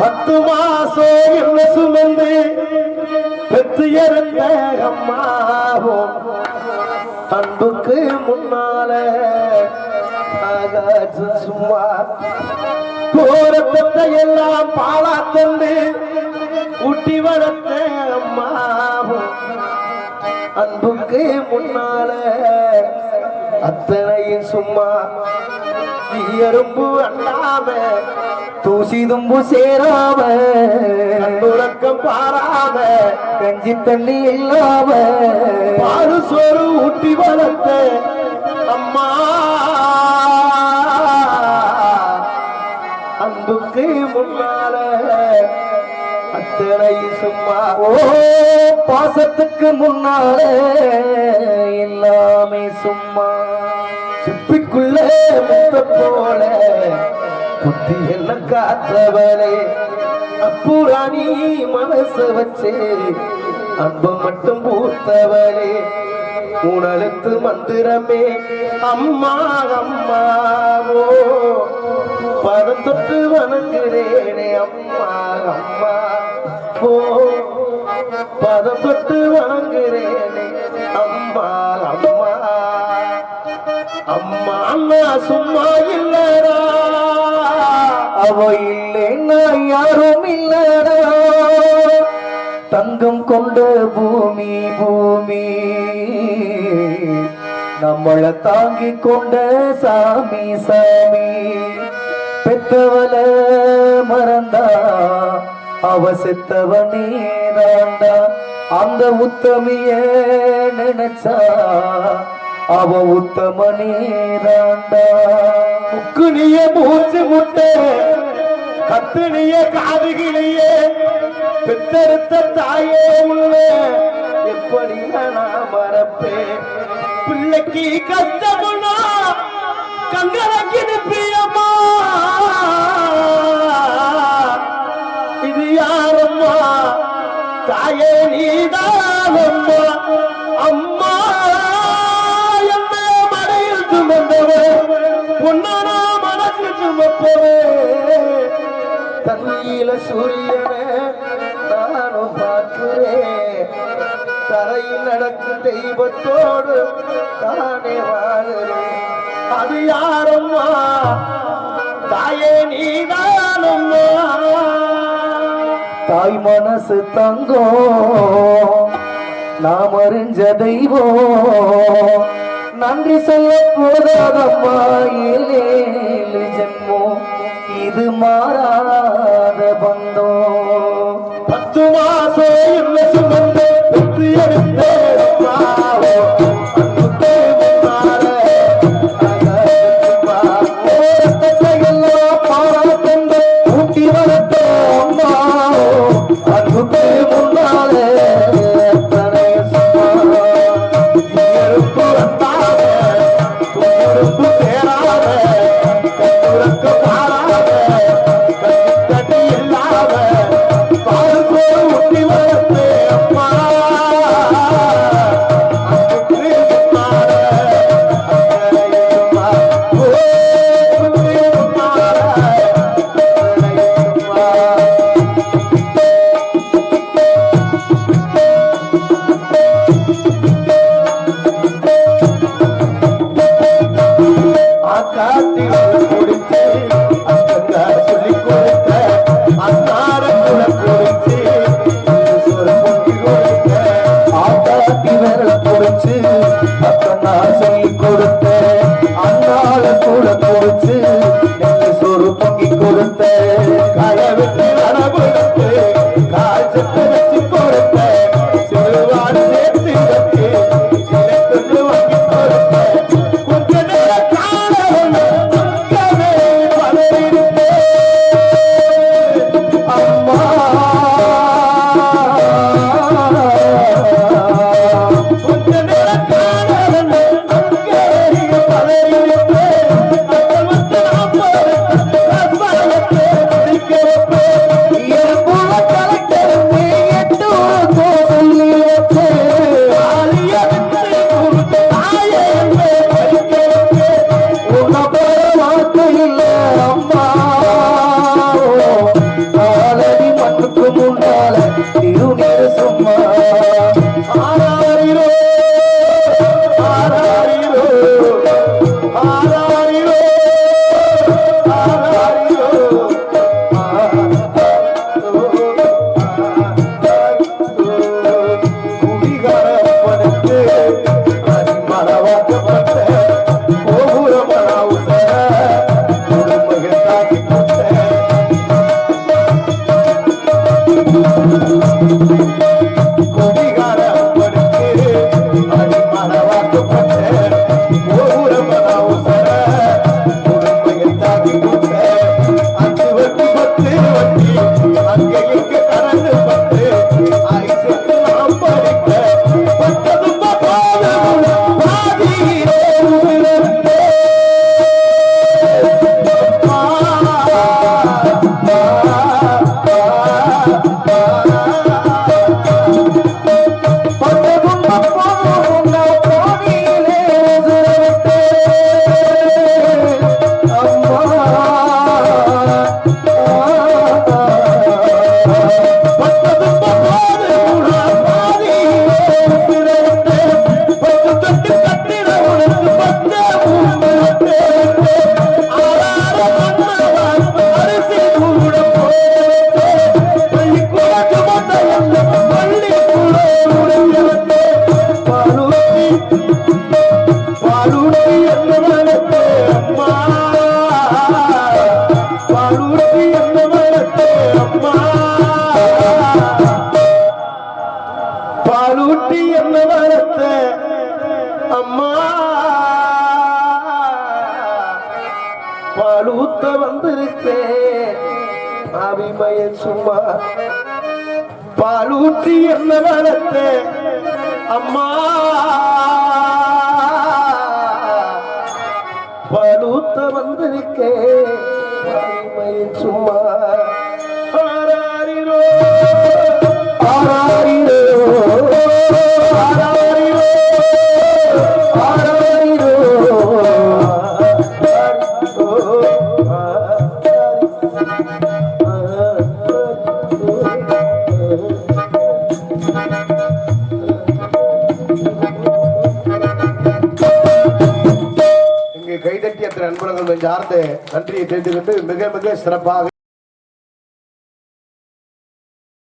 பத்து மாசம் என்ன சுமந்து பெற்று இருந்த அம்மாவும் அன்புக்கு முன்னால சும்மா கோரத்தத்தை எல்லாம் பாலா தந்து ஊட்டி வளர்த்த அம்மாவும் அன்புக்கு முன்னால அத்தனையும் சும்மா எறும்பு அண்ணாம தூசி தும்பு சேராம உறக்கம் பாராம கஞ்சி தண்ணி இல்லாம பாரு சோறு ஊட்டி வளர்த்த அம்மா. அன்புக்கு முன்னால அத்தனை சும்மா. ஓ பாசத்துக்கு முன்னால எல்லாமே சும்மா. சிப்பிக்குள்ள போல. புத்தி என்ன காத்தவனே அப்புராணி மனச வச்சே. அன்பு மட்டும் பூத்தவனே உணலுக்கு மந்திரமே அம்மா அம்மாவோ பதம் தொட்டு வணங்குறேனே அம்மா அம்மா ஓ பதம் தொட்டு வணங்குறேனே அம்மா அம்மா. அம்மா அம்மா சும்மா இல்லடா. அவ இல்லைன்னா யாரும் இல்லடா. தங்கம் கொண்ட பூமி பூமி. நம்மள தாங்கி கொண்ட சாமி சாமி. பெத்தவள மறந்தா அவ செத்தவனே தாண்டா அந்த உத்தமிய நினைச்சா அவ உத்தமனே தாண்டா முக்குனிய மூச்சு முட்டை கத்துனிய காதுகிளியே பெத்தெடுத்த தாயே உள்ள. எப்படி நான் மறப்பேன்? பிள்ளைக்கு கஷ்டமுன்னா கங்கரக்கி நிப்பியம்மா தண்ணியில சூரியனை நானும் பார்க்கிறேன் தரையில் நடக்கும் தெய்வத்தோடு தானே வாழுறேன் அது யாரம்மா? தாயே நீதானம்மா தாய் மனசு தங்கோ நாம் அறிஞ்ச தெய்வம் நன்றி சொல்ல போதாதம்மா ஏழேழு இது மாறாத பந்தம் பத்து மாசம் சும்மா பாலூற்றி என்ன நடத்த அம்மா! பாலூத்த வந்திருக்கேன் சும்மா சார்ந்த நன்றியை தெரிந்து கொண்டு மிக மிக சிறப்பாக